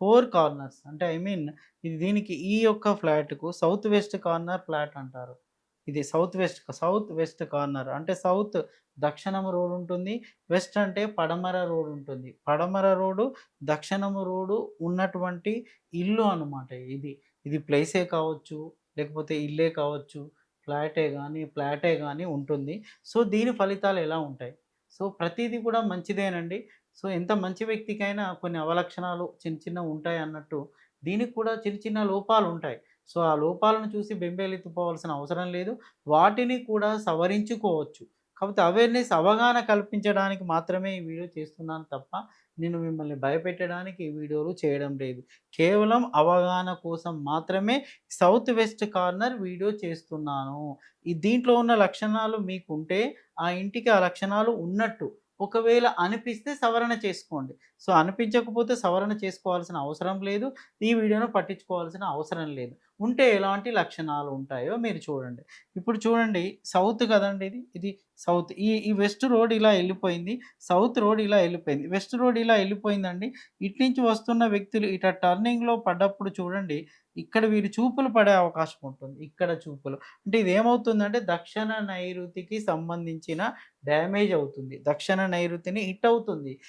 Four corners. అంటే I mean ఇది దీనికి ఈ యొక్క ఫ్లాట్కు సౌత్ వెస్ట్ కార్నర్ ఫ్లాట్ అంటారు. ఇది south west south west corner. అంటే సౌత్ దక్షిణం రోడ్ ఉంటుంది వెస్ట్ అంటే పడమర రోడ్ ఉంటుంది. పడమర రోడ్డు దక్షిణము రోడ్డు ఉన్నటువంటి ఇల్లు అన్నమాట ఇది. ఇది ప్లేసే కావచ్చు లేకపోతే ఇల్లే కావచ్చు ఫ్లాటే కానీ ఫ్లాటే కానీ ఉంటుంది. సో దీని ఫలితాలు ఎలా ఉంటాయి? సో ప్రతిదీ కూడా మంచిదేనండి. సో ఎంత మంచి వ్యక్తికైనా కొన్ని అవలక్షణాలు చిన్న చిన్న ఉంటాయి అన్నట్టు దీనికి కూడా చిన్న చిన్న లోపాలు ఉంటాయి. సో ఆ లోపాలను చూసి బెంబేలెత్తిపోవాల్సిన అవసరం లేదు. వాటిని కూడా సవరించుకోవచ్చు. కాకపోతే అవేర్నెస్ అవగాహన కల్పించడానికి మాత్రమే ఈ వీడియో చేస్తున్నాను తప్ప నేను మిమ్మల్ని భయపెట్టడానికి ఈ వీడియోలు చేయడం లేదు. కేవలం అవగాహన కోసం మాత్రమే సౌత్ వెస్ట్ కార్నర్ వీడియో చేస్తున్నాను. ఈ దీంట్లో ఉన్న లక్షణాలు మీకుంటే ఆ ఇంటికి ఆ లక్షణాలు ఉన్నట్టు ఒకవేళ అనిపిస్తే సవరణ చేసుకోండి. సో అనిపించకపోతే సవరణ చేసుకోవాల్సిన అవసరం లేదు. ఈ వీడియోను పట్టించుకోవాల్సిన అవసరం లేదు. ఉంటే ఎలాంటి లక్షణాలు ఉంటాయో మీరు చూడండి. ఇప్పుడు చూడండి సౌత్ కదండి ఇది? ఇది సౌత్. ఈ ఈ వెస్ట్ రోడ్ ఇలా వెళ్ళిపోయింది. సౌత్ రోడ్ ఇలా వెళ్ళిపోయింది. వెస్ట్ రోడ్ ఇలా వెళ్ళిపోయిందండి. ఇటు నుంచి వస్తున్న వ్యక్తులు ఇట టర్నింగ్లో పడ్డప్పుడు చూడండి ఇక్కడ వీరి చూపులు పడే అవకాశం ఉంటుంది. ఇక్కడ చూపులు. అంటే ఇది ఏమవుతుందంటే దక్షిణ నైరుతికి సంబంధించిన డ్యామేజ్ అవుతుంది. దక్షిణ నైరుతిని హిట్ అవుతుంది.